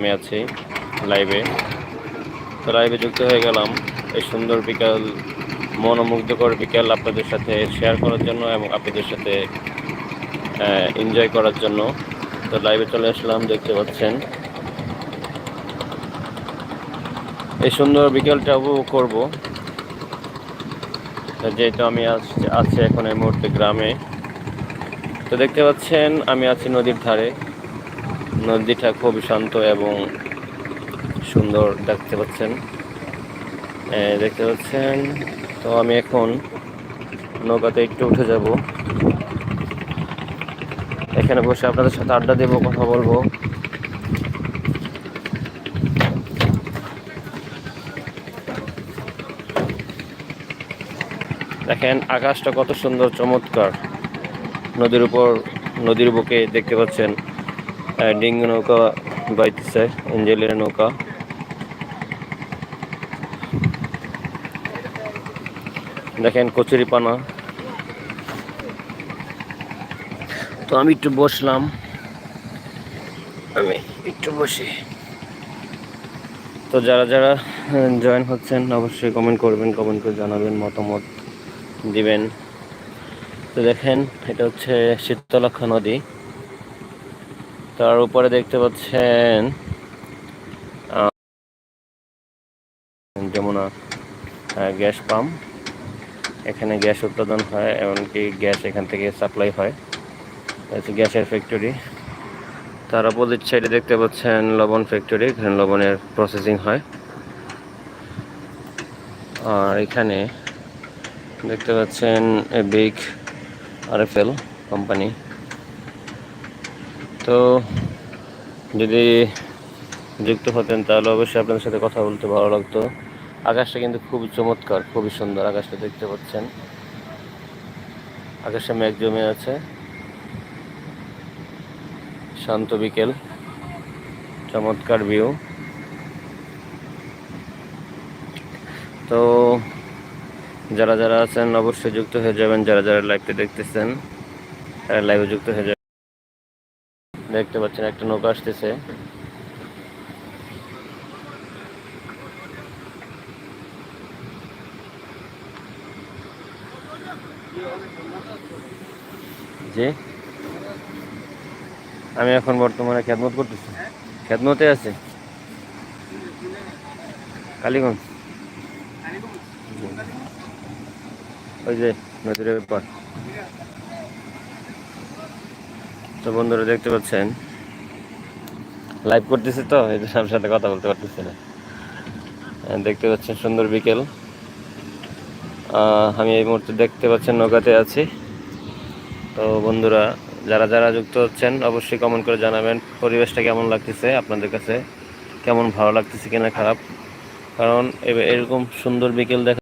আমি আছি লাইভে তো লাইভে যুক্ত হয়ে গেলাম এই সুন্দর বিকাল, মনোমুগ্ধকর বিকাল আপনাদের সাথে শেয়ার করার জন্য এবং আপনাদের সাথে এনজয় করার জন্য। তো লাইভে চলে আসলাম, দেখতে পাচ্ছেন। এই সুন্দর বিকেলটা উপভোগ করব। যেহেতু আমি আছি এখন এই মুহূর্তে গ্রামে। তো দেখতে পাচ্ছেন, আমি আছি নদীর ধারে। নদীটা খুবই শান্ত এবং সুন্দর দেখতে পাচ্ছেন। দেখতে পাচ্ছেন? তো আমি এখন নৌকাতে একটু উঠে যাব। এখানে বসে আপনাদের সাথে আড্ডা দেবো, কথা বলব। দেখেন, আকাশটা কত সুন্দর, চমৎকার। নদীর উপর, নদীর বুকে দেখতে পাচ্ছেন। ডিঙ্গি নৌকা বাইতেছে, এঞ্জেলের নৌকা। দেখেন কচুরি পানা। তো আমি একটু বসলাম। আমি একটু বসি। তো যারা যারা জয়েন হচ্ছেন, অবশ্যই কমেন্ট করবেন কমেন্ট করে জানাবেন মতামত দিবেন। তো দেখেন, এটা হচ্ছে শীতলক্ষা নদী। তার উপরে দেখতে পাচ্ছেন যমুনা গ্যাস পাম্প। এখানে গ্যাস উৎপাদন হয়, এমনকি গ্যাস এখান থেকে সাপ্লাই হয়। গ্যাসের ফ্যাক্টরি তার অপোজিট সাইডে দেখতে পাচ্ছেন, লবণ ফ্যাক্টরি এখানে লবণের প্রসেসিং হয়। আর এখানে দেখতে পাচ্ছেন, এ বিগ আরএফএল কোম্পানি তো যদি যুক্ত হতেন, তাহলে অবশ্যই আপনাদের সাথে কথা বলতে ভালো লাগতো। আকাশটা কিন্তু খুব চমৎকার, খুবই সুন্দর আকাশটা দেখতে পাচ্ছেন। আকাশে মেঘ জমে আছে। শান্ত বিকেল, চমৎকার ভিউ তো যারা যারা আছেন, অবশ্যই যুক্ত হয়ে যাবেন। যারা যারা লাইভটা দেখতেছেন, তারা লাইভে যুক্ত হয়ে যাবেন। দেখতে পাচ্ছেন, একটা নৌকা আসতেছে। জি। আমি এখন বর্তমানে খেদমত করতেছি। খেদমতে আছে। কালীগঞ্জ। ওই যে নদীর ব্যাপার তো বন্ধুরা দেখতে পাচ্ছেন লাইভ করতেছি তো, এই জন্য সাথে কথা বলতে পারতেছি না। দেখতে পাচ্ছেন সুন্দর বিকেল। আমি এই মুহূর্তে দেখতে পাচ্ছেন নৌকাতে আছি। তো বন্ধুরা, যারা যারা যুক্ত হচ্ছেন, অবশ্যই কমেন্ট করে জানাবেন, পরিবেশটা কেমন লাগতেছে, আপনাদের কাছে কেমন ভালো লাগতেছে কিনা খারাপ। কারণ এরকম সুন্দর বিকেল দেখা